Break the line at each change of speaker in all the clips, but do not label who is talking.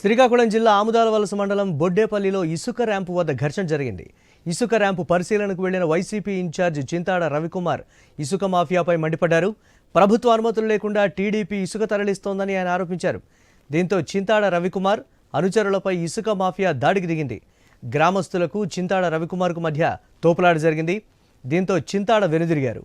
శ్రీకాకుళం జిల్లా ఆముదాల వలస మండలం బొడ్డేపల్లిలో ఇసుక ర్యాంపు వద్ద ఘర్షణ జరిగింది. ఇసుక ర్యాంపు పరిశీలనకు వెళ్ళిన వైసీపీ ఇన్ఛార్జ్ చింతాడ రవికుమార్ ఇసుక మాఫియాపై మండిపడ్డారు. ప్రభుత్వ అనుమతులు లేకుండా టీడీపీ ఇసుక తరలిస్తోందని ఆయన ఆరోపించారు. దీంతో చింతాడ రవికుమార్ అనుచరులపై ఇసుక మాఫియా దాడికి దిగింది. గ్రామస్తులకు చింతాడ రవికుమార్కు మధ్య తోపులాట జరిగింది. దీంతో చింతాడ వెనుదిరిగారు.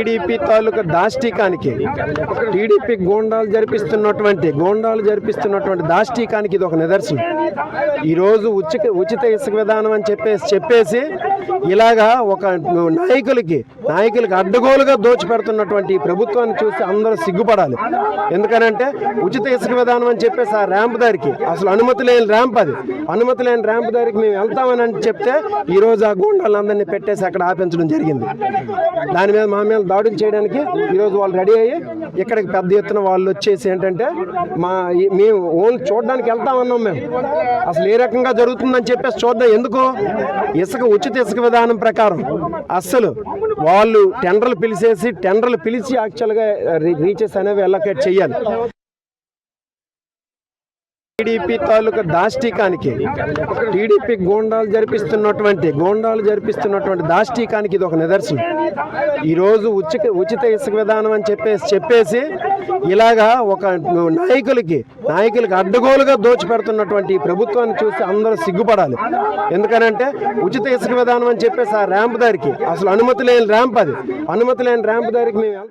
టీడీపీ తాలూకా దాష్టీకానికి టీడీపీ గోండాలు జరిపిస్తున్నటువంటి గోండాలు జరిపిస్తున్నటువంటి దాష్టీకానికి ఇది ఒక నిదర్శనం. ఈరోజు ఉచిత ఉచిత ఇసుక విధానం అని చెప్పేసి చెప్పేసి ఇలాగా ఒక నాయకులకి నాయకులకి అడ్డగోలుగా దోచిపెడుతున్నటువంటి ఈ ప్రభుత్వాన్ని చూసి అందరూ సిగ్గుపడాలి. ఎందుకనంటే ఉచిత ఇసుక విధానం అని చెప్పేసి ఆ ర్యాంప్ దారికి అసలు అనుమతి లేని ర్యాంప్ అది. అనుమతి లేని ర్యాంప్ దారికి మేము వెళ్తామని చెప్తే ఈరోజు ఆ గోండాలందరినీ పెట్టేసి అక్కడ ఆపించడం జరిగింది. దాని మీద మా మీద దాడులు చేయడానికి ఈరోజు వాళ్ళు రెడీ అయ్యి ఇక్కడికి పెద్ద ఎత్తున వాళ్ళు వచ్చేసి ఏంటంటే మా మేము ఓన్లీ చూడడానికి వెళ్తామన్నాం మేము. అసలు ఏ రకంగా జరుగుతుందని చెప్పేసి చూద్దాం. ఎందుకు? ఇసుక ఉచిత ఇసుక విధానం ప్రకారం అస్సలు వాళ్ళు టెండర్లు పిలిచేసి టెండర్లు పిలిచి యాక్చువల్గా రీచెస్ అనేవి ఎల్లకేట్ చేయాలి. టీడీపీ తాలూకా దాష్టీకానికి టీడీపీ గోండాలు జరిపిస్తున్నటువంటి గోండాలు జరిపిస్తున్నటువంటి దాష్టీకానికి ఇది ఒక నిదర్శనం. ఈరోజు ఉచిత ఉచిత ఇసుక విధానం అని చెప్పేసి చెప్పేసి ఇలాగా ఒక నాయకులకి నాయకులకి అడ్డగోలుగా దోచిపెడుతున్నటువంటి ఈ ప్రభుత్వాన్ని చూసి అందరూ సిగ్గుపడాలి. ఎందుకనంటే ఉచిత ఇసుక విధానం అని చెప్పేసి ఆ ర్యాంప్ దారికి అసలు అనుమతి లేని ర్యాంప్ అది. అనుమతి లేని ర్యాంప్ దారికి మేము